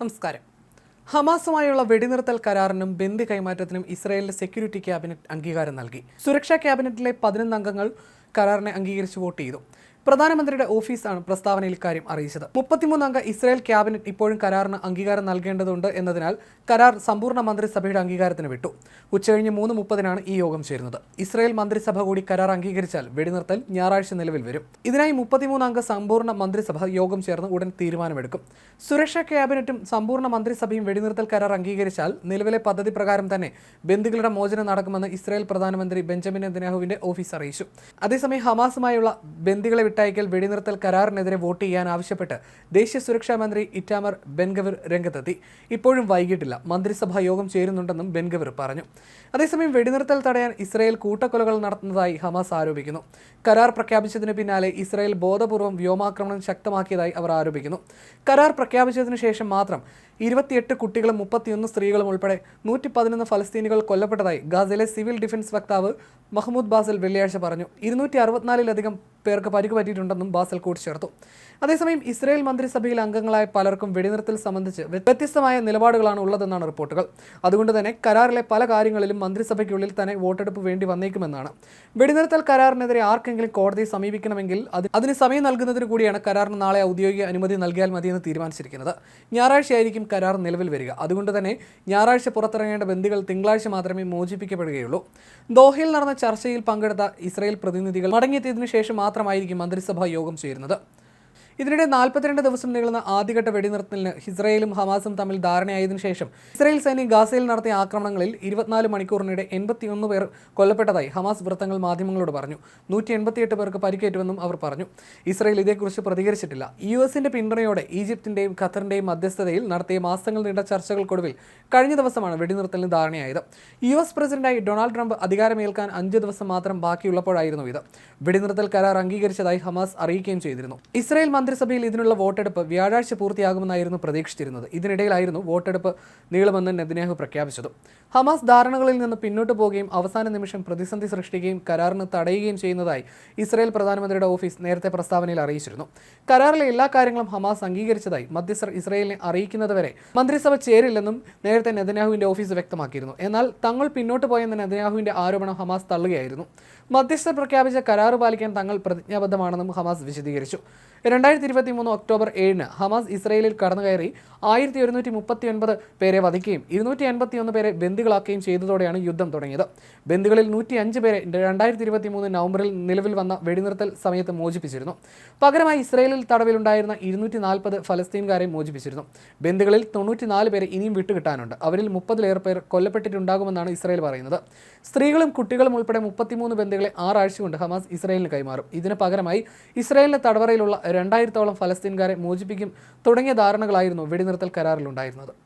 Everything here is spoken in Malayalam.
നമസ്കാരം. ഹമാസുമായുള്ള വെടിനിർത്തൽ കരാറിനും ബന്ദി കൈമാറ്റത്തിനും ഇസ്രയേലിന്റെ സെക്യൂരിറ്റി ക്യാബിനറ്റ് അംഗീകാരം നൽകി. സുരക്ഷാ ക്യാബിനറ്റിലെ പതിനൊന്ന് അംഗങ്ങൾ കരാറിനെ അംഗീകരിച്ച് വോട്ട് ചെയ്തു. പ്രധാനമന്ത്രിയുടെ ഓഫീസാണ് പ്രസ്താവനയിൽ കാര്യം അറിയിച്ചത്. മുപ്പത്തിമൂന്ന് അംഗ ഇസ്രായേൽ ക്യാബിനറ്റ് ഇപ്പോഴും കരാറിന് അംഗീകാരം നൽകേണ്ടതുണ്ട് എന്നതിനാൽ കരാർ സമ്പൂർണ മന്ത്രിസഭയുടെ അംഗീകാരത്തിന് വിട്ടു. ഉച്ചകഴിഞ്ഞ് മൂന്ന് മുപ്പതിനാണ് ഈ യോഗം ചേരുന്നത്. ഇസ്രായേൽ മന്ത്രിസഭ കൂടി കരാർ അംഗീകരിച്ചാൽ വെടിനിർത്തൽ ഞായറാഴ്ച നിലവിൽ വരും. ഇതിനായി മുപ്പത്തിമൂന്ന് അംഗ സമ്പൂർണ മന്ത്രിസഭ യോഗം ചേർന്ന് ഉടൻ തീരുമാനമെടുക്കും. സുരക്ഷാ ക്യാബിനറ്റും സമ്പൂർണ മന്ത്രിസഭയും വെടിനിർത്തൽ കരാർ അംഗീകരിച്ചാൽ നിലവിലെ പദ്ധതി പ്രകാരം തന്നെ ബന്ധുക്കളുടെ മോചനം നടക്കുമെന്ന് ഇസ്രായേൽ പ്രധാനമന്ത്രി ബെഞ്ചമിൻ നെതന്യാഹുവിന്റെ ഓഫീസ് അറിയിച്ചു. അതേസമയം ഹമാസുമായുള്ള ബന്ദികളെ വിട്ടയക്കൽ വെടിനിർത്തൽ കരാറിനെതിരെ വോട്ട് ചെയ്യാൻ ആവശ്യപ്പെട്ട് ദേശീയ സുരക്ഷാ മന്ത്രി ഇറ്റാമർ ബെൻഗവിർ രംഗത്തെത്തി. ഇപ്പോഴും വൈകിട്ടില്ല. മന്ത്രിസഭാ യോഗം ചേരുന്നുണ്ടെന്നും ബെൻഗവിർ പറഞ്ഞു. അതേസമയം വെടിനിർത്തൽ തടയാൻ ഇസ്രായേൽ കൂട്ടക്കൊലകൾ നടത്തുന്നതായി ഹമാസ് ആരോപിക്കുന്നു. കരാർ പ്രഖ്യാപിച്ചതിന് പിന്നാലെ ഇസ്രായേൽ ബോധപൂർവം വ്യോമാക്രമണം ശക്തമാക്കിയതായി അവർ ആരോപിക്കുന്നു. കരാർ പ്രഖ്യാപിച്ചതിനു ശേഷം മാത്രം ഇരുപത്തിയെട്ട് കുട്ടികളും മുപ്പത്തിയൊന്ന് സ്ത്രീകളും ഉൾപ്പെടെ നൂറ്റി പതിനൊന്ന് ഫലസ്തീനികൾ കൊല്ലപ്പെട്ടതായി ഗാസയിലെ സിവിൽ ഡിഫൻസ് വക്താവ് മഹ്മൂദ് ബാസൽ വെള്ളിയാഴ്ച പറഞ്ഞു. ഇരുന്നൂറ്റി അറുപത്തിനാലിലധികം പേർക്ക് പരിക്ക് പറ്റിയിട്ടുണ്ടെന്നും ബാസൽ കൂട്ടിച്ചേർത്തു. അതേസമയം ഇസ്രായേൽ മന്ത്രിസഭയിൽ അംഗങ്ങളായ പലർക്കും വെടിനിർത്തൽ സംബന്ധിച്ച് വ്യത്യസ്തമായ നിലപാടുകളാണ് ഉള്ളതെന്നാണ് റിപ്പോർട്ടുകൾ. അതുകൊണ്ട് തന്നെ കരാറിലെ പല കാര്യങ്ങളിലും മന്ത്രിസഭയ്ക്കുള്ളിൽ തന്നെ വോട്ടെടുപ്പ് വേണ്ടി വന്നേക്കുമെന്നാണ്. വെടിനിർത്തൽ കരാറിനെതിരെ ആർക്കെങ്കിലും കോടതിയെ സമീപിക്കണമെങ്കിൽ അത് അതിന് സമയം നൽകുന്നതിന് കൂടിയാണ് കരാറിന് നാളെ ഔദ്യോഗിക അനുമതി നൽകിയാൽ മതിയെന്ന് തീരുമാനിച്ചിരിക്കുന്നത്. ഞായറാഴ്ചയായിരിക്കും കരാർ നിലവിൽ വരിക. അതുകൊണ്ട് തന്നെ ഞായറാഴ്ച പുറത്തിറങ്ങേണ്ട ബന്ദികൾ തിങ്കളാഴ്ച മാത്രമേ മോചിപ്പിക്കപ്പെടുകയുള്ളൂ. ദോഹയിൽ നടന്ന ചർച്ചയിൽ പങ്കെടുത്ത ഇസ്രായേൽ പ്രതിനിധികൾ മടങ്ങിയെത്തിയതിനു ശേഷം മാത്രമായിരിക്കും മന്ത്രിസഭാ യോഗം ചേരുന്നത്. ഇതിനിടെ നാൽപ്പത്തിരണ്ട് ദിവസം നീളുന്ന ആദ്യഘട്ട വെടിനിർത്തലിന് ഇസ്രയേലും ഹമാസും തമ്മിൽ ധാരണയായതിനു ശേഷം ഇസ്രയേൽ സൈന്യം ഗാസയിൽ നടത്തിയ ആക്രമണങ്ങളിൽ ഇരുപത്തിനാല് മണിക്കൂറിനിടെ എൺപത്തിയൊന്ന് പേർ കൊല്ലപ്പെട്ടതായി ഹമാസ് വൃത്തങ്ങൾ മാധ്യമങ്ങളോട് പറഞ്ഞു. നൂറ്റി എൺപത്തിയെട്ട് പേർക്ക് പരിക്കേറ്റുവെന്നും അവർ പറഞ്ഞു. ഇസ്രയേൽ ഇതേക്കുറിച്ച് പ്രതികരിച്ചിട്ടില്ല. യു എസിന്റെ പിന്തുണയോടെ ഈജിപ്തിന്റെയും ഖത്തറിന്റെയും മധ്യസ്ഥതയിൽ നടത്തിയ മാസങ്ങൾ നീണ്ട ചർച്ചകൾക്കൊടുവിൽ കഴിഞ്ഞ ദിവസമാണ് വെടിനിർത്തലിന് ധാരണയായത്. യു എസ് പ്രസിഡന്റായി ഡൊണാൾഡ് ട്രംപ് അധികാരമേൽക്കാൻ അഞ്ച് ദിവസം മാത്രം ബാക്കിയുള്ളപ്പോഴായിരുന്നു ഇത്. വെടിനിർത്തൽ കരാർ അംഗീകരിച്ചതായി ഹമാസ് അറിയിക്കുകയും ചെയ്തിരുന്നു. ഇസ്രായേൽ മന്ത്രിസഭയിൽ ഇതിനുള്ള വോട്ടെടുപ്പ് വ്യാഴാഴ്ച പൂർത്തിയാകുമെന്നായിരുന്നു പ്രതീക്ഷിച്ചിരുന്നത്. ഇതിനിടയിലായിരുന്നു വോട്ടെടുപ്പ് നീളുമെന്ന് നെതന്യാഹു പ്രഖ്യാപിച്ചത്. ഹമാസ് ധാരണകളിൽ നിന്ന് പിന്നോട്ട് പോവുകയും അവസാന നിമിഷം പ്രതിസന്ധി സൃഷ്ടിക്കുകയും കരാറിന് തടയുകയും ചെയ്യുന്നതായി ഇസ്രായേൽ പ്രധാനമന്ത്രിയുടെ ഓഫീസ് നേരത്തെ പ്രസ്താവനയിൽ അറിയിച്ചിരുന്നു. കരാറിലെ എല്ലാ കാര്യങ്ങളും ഹമാസ് അംഗീകരിച്ചതായി മധ്യസ്ഥർ ഇസ്രായേലിനെ അറിയിക്കുന്നതുവരെ മന്ത്രിസഭ ചേരില്ലെന്നും നേരത്തെ നെതന്യാഹുവിന്റെ ഓഫീസ് വ്യക്തമാക്കിയിരുന്നു. എന്നാൽ തങ്ങൾ പിന്നോട്ട് പോയെന്ന നെതന്യാഹുവിന്റെ ആരോപണം ഹമാസ് തള്ളുകയായിരുന്നു. മധ്യസ്ഥർ പ്രഖ്യാപിച്ച കരാറ് പാലിക്കാൻ തങ്ങൾ പ്രതിജ്ഞാബദ്ധമാണെന്നും ഹമാസ് വിശദീകരിച്ചു. രണ്ടായിരത്തി ഇരുപത്തി മൂന്ന് ഒക്ടോബർ ഏഴിന് ഹമാസ് ഇസ്രയേലിൽ കടന്നുകയറി ആയിരത്തി ഒരുന്നൂറ്റി മുപ്പത്തി ഒൻപത് പേരെ വധിക്കുകയും ഇരുന്നൂറ്റി അൻപത്തി ഒന്ന് പേരെ ബന്ദികളാക്കുകയും ചെയ്തതോടെയാണ് യുദ്ധം തുടങ്ങിയത്. ബന്ദികളിൽ നൂറ്റി അഞ്ച് പേരെ രണ്ടായിരത്തി ഇരുപത്തി മൂന്ന് നവംബറിൽ നിലവിൽ വന്ന വെടിനിർത്തൽ സമയത്ത് മോചിപ്പിച്ചിരുന്നു. പകരമായി ഇസ്രയേലിൽ തടവിലുണ്ടായിരുന്ന ഇരുന്നൂറ്റി നാൽപ്പത് ഫലസ്തീൻകാരെ മോചിപ്പിച്ചിരുന്നു. ബന്ദികളിൽ തൊണ്ണൂറ്റിനാല് പേരെ ഇനിയും വിട്ടുകിട്ടാനുണ്ട്. അവരിൽ മുപ്പതിലേറെ പേർ കൊല്ലപ്പെട്ടിട്ടുണ്ടാകുമെന്നാണ് ഇസ്രയേൽ പറയുന്നത്. സ്ത്രീകളും കുട്ടികളും ഉൾപ്പെടെ മുപ്പത്തിമൂന്ന് ബന്ദികളെ ആറാഴ്ച കൊണ്ട് ഹമാസ് ഇസ്രയേലിന് കൈമാറും. ഇതിന് പകരമായി ഇസ്രയേലിന്റെ തടവറയിലുള്ള രണ്ടായിരത്തോളം ഫലസ്തീൻകാരെ മോചിപ്പിക്കും തുടങ്ങിയ ധാരണകളായിരുന്നു വെടിനിർത്തൽ കരാറിലുണ്ടായിരുന്നത്.